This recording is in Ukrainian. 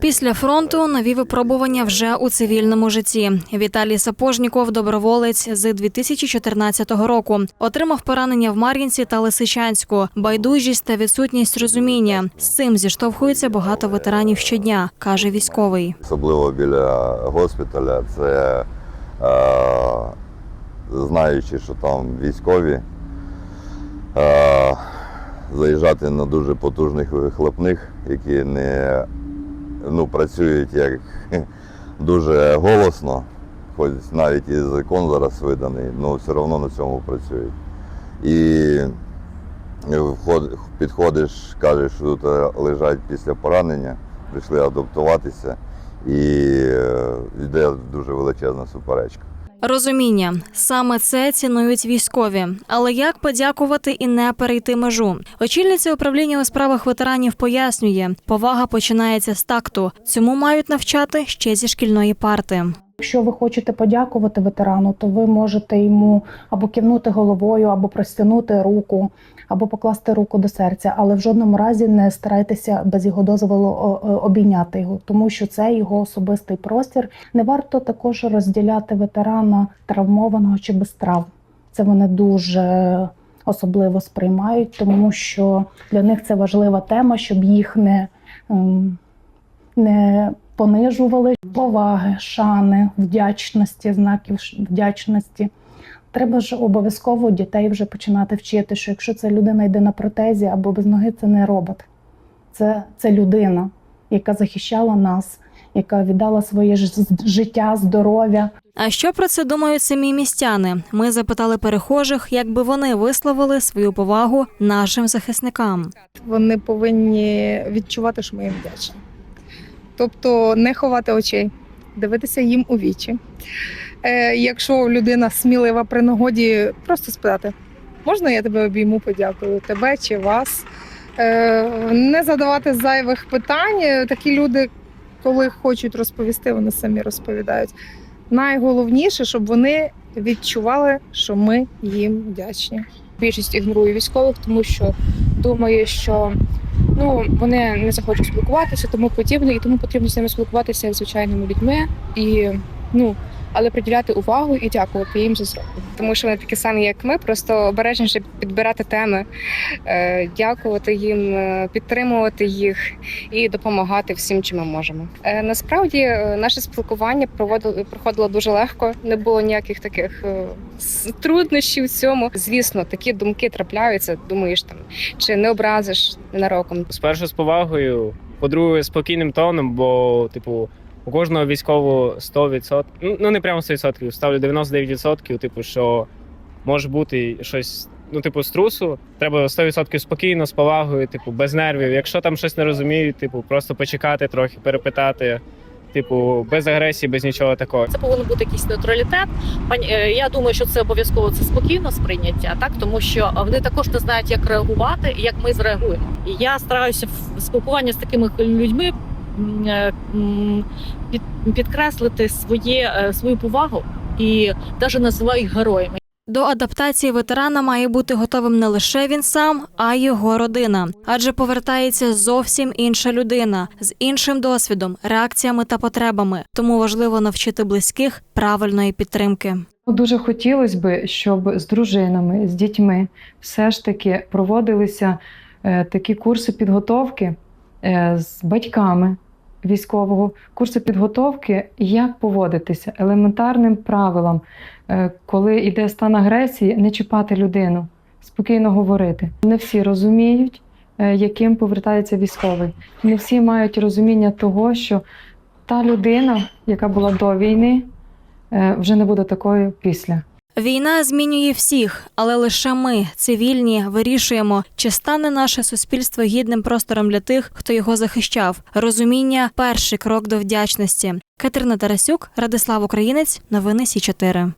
Після фронту нові випробування вже у цивільному житті. Віталій Сапожніков, доброволець з 2014 року, отримав поранення в Мар'їнці та Лисичанську, байдужість та відсутність розуміння. З цим зіштовхується багато ветеранів щодня, каже військовий. особливо біля госпіталя, це е, знаючи, що там військові, е, заїжджати на дуже потужних вихлопних, які не ну, працюють як дуже голосно, хоч навіть і закон зараз виданий, але все одно на цьому працюють. І підходиш, кажеш, що тут е, лежать після поранення, прийшли адаптуватися, і е, йде дуже величезна суперечка. Розуміння саме це цінують військові. Але як подякувати і не перейти межу? Очільниця управління у справах ветеранів пояснює, повага починається з такту. Цьому мають навчати ще зі шкільної парти. Якщо ви хочете подякувати ветерану, то ви можете йому або кивнути головою, або простягнути руку, або покласти руку до серця, але в жодному разі не старайтеся без його дозволу обійняти його, тому що це його особистий простір. Не варто також розділяти ветерана травмованого чи без травм. Це вони дуже особливо сприймають, тому що для них це важлива тема, щоб їх не, ем, не понижували поваги, шани, вдячності, знаків вдячності. Треба ж обов'язково дітей вже починати вчити, що якщо ця людина йде на протезі або без ноги, це не робот. Це, це людина, яка захищала нас, яка віддала своє ж- життя, здоров'я. А що про це думають самі містяни? Ми запитали перехожих, як би вони висловили свою повагу нашим захисникам. Вони повинні відчувати, що ми їм вдячні. Тобто не ховати очей, дивитися їм у вічі. Е, якщо людина смілива при нагоді, просто спитати: можна я тебе обійму, подякую, тебе чи вас. Е, не задавати зайвих питань. Такі люди, коли хочуть розповісти, вони самі розповідають. Найголовніше, щоб вони відчували, що ми їм вдячні. більшість ігнорує військових, тому що думає, що ну вони не захочуть спілкуватися, тому подібне, і тому потрібно з ними спілкуватися як звичайними людьми і ну. Але приділяти увагу і дякувати їм за зроблення. тому що вони такі самі, як ми, просто обережніше підбирати теми, е, дякувати їм, е, підтримувати їх і допомагати всім, чим ми можемо. Е, Насправді наше спілкування проводило проходило дуже легко, не було ніяких таких труднощів в цьому. Звісно, такі думки трапляються. Думаєш там, чи не образиш ненароком. Спершу з повагою, по-друге, спокійним тоном, бо, типу, у кожного військового 100%, ну ну, не прямо 100%, ставлю 99%, типу, що може бути щось, ну, типу, з трусу. Треба 100% спокійно, з повагою, типу, без нервів. Якщо там щось не розуміють, типу, просто почекати трохи, перепитати, типу, без агресії, без нічого такого. Це повинен бути якийсь нейтралітет. Е, я думаю, що це обов'язково це спокійно сприйняття, так тому що вони також не знають, як реагувати і як ми зреагуємо. І я стараюся в спілкуванні з такими людьми підкреслити своє е, свою повагу і навіть називаю їх героями. До адаптації ветерана має бути готовим не лише він сам, а й його родина, адже повертається зовсім інша людина з іншим досвідом, реакціями та потребами. Тому важливо навчити близьких правильної підтримки. Ну, Дуже хотілося б, щоб з дружинами, з дітьми все ж таки проводилися е, такі курси підготовки е, з батьками військового, курси підготовки, як поводитися елементарним правилам, Е, коли йде стан агресії, не чіпати людину, спокійно говорити. Не всі розуміють, е, яким повертається військовий. Не всі мають розуміння того, що та людина, яка була до війни, е, вже не буде такою після. Війна змінює всіх, але лише ми, цивільні, вирішуємо, чи стане наше суспільство гідним простором для тих, хто його захищав. Розуміння перший крок до вдячності. Катерина Тарасюк, Радислав Українець, новини Сі 4